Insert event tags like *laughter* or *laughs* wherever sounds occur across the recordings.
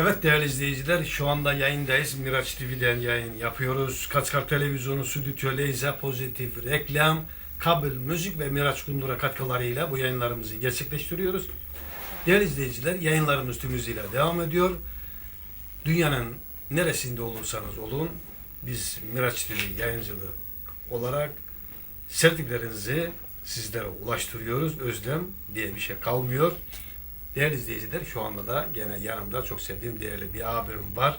Evet değerli izleyiciler şu anda yayındayız. Miraç TV'den yayın yapıyoruz. Kaçkar Televizyonu, Stüdyo Leyza, Pozitif Reklam, Kabel Müzik ve Miraç Kundura katkılarıyla bu yayınlarımızı gerçekleştiriyoruz. Değerli izleyiciler yayınlarımız tüm hızıyla devam ediyor. Dünyanın neresinde olursanız olun biz Miraç TV yayıncılığı olarak sevdiklerinizi sizlere ulaştırıyoruz. Özlem diye bir şey kalmıyor. Değerli izleyiciler şu anda da gene yanımda çok sevdiğim değerli bir abim var.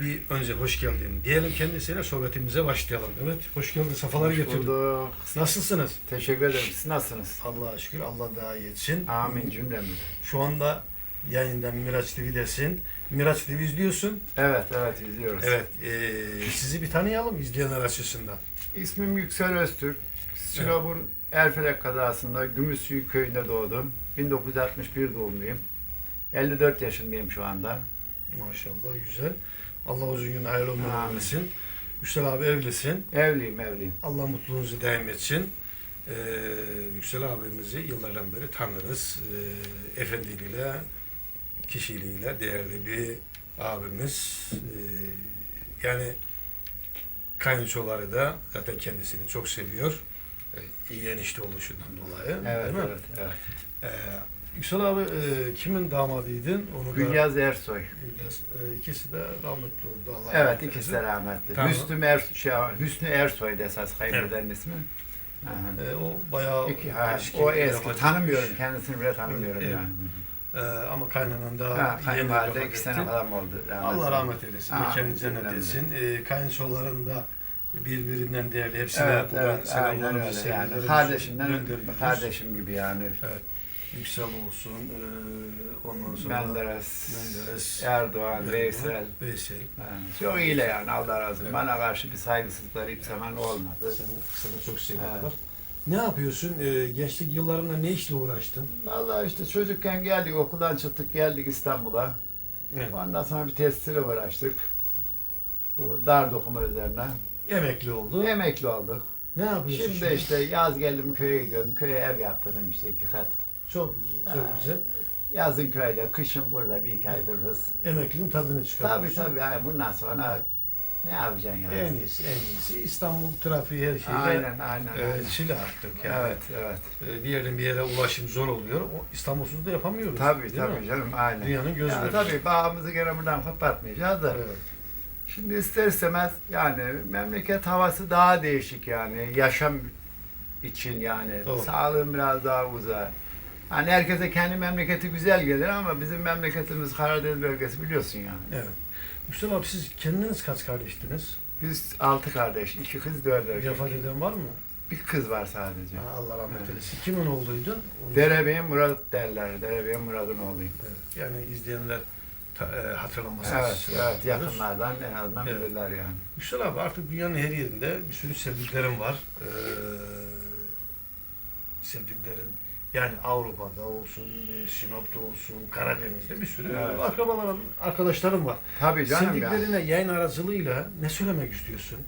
Bir önce hoş geldin diyelim kendisine sohbetimize başlayalım. Evet hoş geldin safaları Hoş getirdin. bulduk. Nasılsınız? Teşekkür ederim. Siz nasılsınız? Allah'a şükür Allah daha iyi etsin. Amin cümlemize. Şu anda yayından Miraç TV'desin. Miraç TV izliyorsun. Evet evet izliyoruz. Evet eee, sizi bir tanıyalım izleyenler açısından. İsmim Yüksel Öztürk. Sinop'un Erfelek kazasında Gümüşsuyu köyünde doğdum. 1961 doğumluyum. 54 yaşındayım şu anda. Maşallah güzel. Allah uzun gün hayırlı ömür vermesin. Yüksel abi evlisin. Evliyim evliyim. Allah mutluluğunuzu daim etsin. Ee, Yüksel abimizi yıllardan beri tanırız. Ee, efendiliğiyle, kişiliğiyle değerli bir abimiz. Ee, yani kayınçoları da zaten kendisini çok seviyor. Ee, iyi enişte oluşundan dolayı. Evet değil mi? evet. evet. Ee, Yüksel abi e, kimin damadıydın? Onu Gülyaz Ersoy. İlyas, e, ikisi de rahmetli oldu. Allah Evet rahmet ikisi de rahmetli. Tamam. Hüsnü, er, şey, Hüsnü Ersoy da esas kaybeden ismi. Aha. E, o bayağı İki, ha, eski. o eski. Tanımıyorum. Kendisini bile tanımıyorum Evet. yani. E, ama kaynanan da Ha, yeni vefat iki etti. falan oldu. Allah rahmet eylesin. Mekanı cennet etsin. E, kayınçoların da birbirinden değerli. Hepsine Evet, evet, aynen öyle. Yani kardeşimden gönderiyoruz. kardeşim gibi yani. Yüksel olsun. E, ondan sonra Menderes, Menderes, Erdoğan, Erdoğan, Veysel. Veysel. Yani çok iyiler yani Allah razı olsun. Evet. Bana karşı bir saygısızlıkları hiçbir zaman olmadı. Seni, seni çok seviyorlar. Evet. Ne yapıyorsun? E, gençlik yıllarında ne işle uğraştın? Vallahi işte çocukken geldik okuldan çıktık geldik İstanbul'a. Evet. Ondan sonra bir testiyle uğraştık. Bu dar dokuma üzerine. Emekli oldu. Emekli olduk. Ne yapıyorsun Şimdi işte yaz geldim köye gidiyorum. Köye ev yaptırdım işte iki kat. Çok güzel, çok Ha. güzel. Yazın köyde, kışın burada bir iki ay dururuz. Emeklinin tadını Tabii çıkarıyorsun. tabii yani bundan sonra ne yapacaksın yani? En iyisi, en iyisi. İstanbul trafiği her şeyle Aynen aynen. e, aynen. çile artık yani. Evet evet. E, bir yerden bir yere ulaşım zor oluyor. O İstanbulsuz da yapamıyoruz. Tabii değil tabii mi? canım aynen. Dünyanın gözü. Yani tabii bağımızı gene buradan kapatmayacağız da. Evet. Şimdi ister istemez yani memleket havası daha değişik yani yaşam için yani Doğru. sağlığın biraz daha uzar. Hani herkese kendi memleketi güzel gelir ama bizim memleketimiz Karadeniz bölgesi biliyorsun yani. Evet. Mustafa abi siz kendiniz kaç kardeştiniz? Biz altı kardeş, iki kız, dört erkek. Vefat eden var mı? Bir kız var sadece. Ha, Allah rahmet eylesin. Kimin oğluydun? Onu- Derebey'in Murat derler. Derebey'in Murat'ın oğluyum. Evet. Yani izleyenler e, hatırlaması Evet, açısından evet yakınlardan en azından Evet. bilirler yani. Mustafa abi artık dünyanın her yerinde bir sürü sevdiklerim var. Ee, sevdiklerin yani Avrupa'da olsun, e, Sinop'ta olsun, Karadeniz'de bir sürü Evet. akrabalarım, arkadaşlarım var. Tabii canım ya. Sevdiklerine yayın aracılığıyla ne söylemek istiyorsun?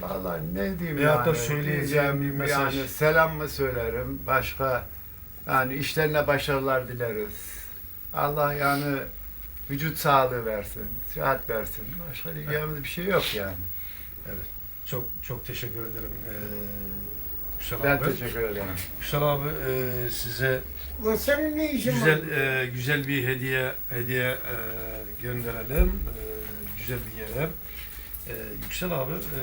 Vallahi ne diyeyim Veyahut da yani. söyleyeceğim bir mesaj. Yani selam mı söylerim, başka yani işlerine başarılar dileriz. Allah yani vücut sağlığı versin, sıhhat versin. Başka diyeceğimiz bir şey yok yani. Çok çok teşekkür ederim. Ee, Ben abi. teşekkür ederim. Güzel abi e, size Lan senin ne işin var? güzel e, güzel bir hediye hediye e, gönderelim. E, güzel bir yere. E, Yüksel abi e,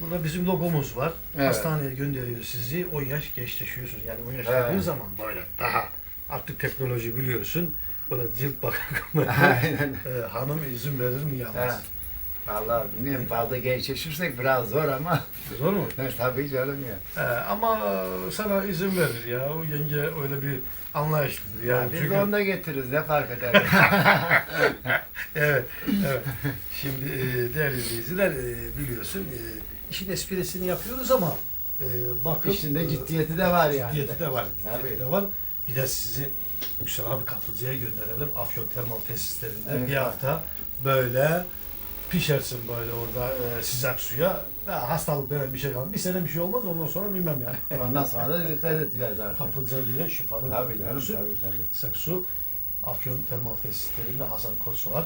burada bizim logomuz var. Evet. Hastaneye gönderiyor sizi. 10 yaş gençleşiyorsunuz. Yani 10 yaş Evet. zaman böyle daha artık teknoloji biliyorsun. Böyle cilt bakımı. *laughs* Aynen. *laughs* e, hanım izin verir mi yalnız? Ha. Vallahi bilmiyorum fazla gençleşirsek biraz zor ama Zor mu? *laughs* tabii canım ya. E, ama sana izin verir ya. O yenge öyle bir anlayışlıdır. Yani Ya biz çünkü... onu da getiririz ne fark eder. evet, evet. Şimdi e, değerli izleyiciler e, biliyorsun e, işin esprisini yapıyoruz ama e, bakın İşinde e, ciddiyeti de var yani. ciddiyeti de var, Tabii. ciddiyeti de var. Bir de sizi Yüksel abi Kaplıca'ya gönderelim. Afyon Termal Tesislerinde Evet. bir hafta böyle pişersin böyle orada e, sıcak suya. Ya, hastalık denen bir şey kalmaz. Bir sene bir şey olmaz ondan sonra bilmem yani. *laughs* Ondan sonra da dikkat edeceğiz artık. Kaplıca diye şifalı. Tabii canım su. tabii tabii. Sıcak su. Afyon Termal Tesislerinde Hasan Koç var.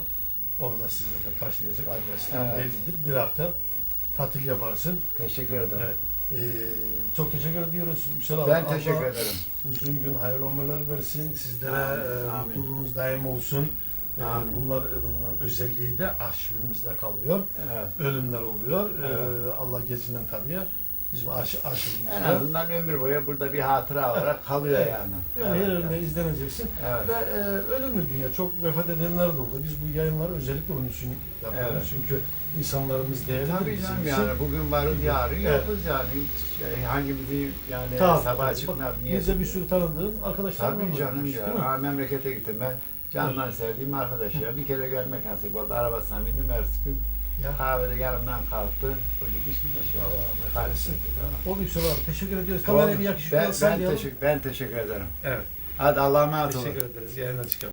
Orada sizleri karşılayacak adresler Evet. bellidir. Bir hafta tatil yaparsın. Teşekkür ederim. Evet. Ee, çok teşekkür ediyoruz. Abi. Ben Allah teşekkür ederim. Uzun gün hayırlı ömürler versin. Sizlere Amin, e, mutluluğunuz daim olsun. E, Amin. bunların özelliği de arşivimizde kalıyor. Evet. Ölümler oluyor. E, Evet. Allah gezinden tabii. Bizim arşi, En arşivimizde. azından ömür boyu burada bir hatıra olarak kalıyor Evet. yani. Yani her Evet, yerinde izleneceksin. Evet. Ve e, ölümlü dünya. Çok vefat edenler de oldu. Biz bu yayınları özellikle onun için yapıyoruz. Evet. Çünkü insanlarımız değerli. Tabii canım yani bugün varız yarın Evet. yokuz yani. Şey, hangimizi yani Tabii, sabah çıkma niyeti. Bizde bir sürü tanıdığın arkadaşlar var. Tabii canım ya. Ha, memlekete gittim ben. Candan sevdiğim arkadaş ya. Bir kere görmek nasip oldu. Arabasına bindim ertesi gün. Ya. Kahvede yanımdan kalktı. O gidiş. ya. Allah rahmet eylesin. abi. Teşekkür ediyoruz. Kameraya bir yakışıklı ben, ben, teşekkür, ben teşekkür ederim. Evet. Hadi Allah'a emanet olun. Teşekkür ederiz. Yayından çıkalım.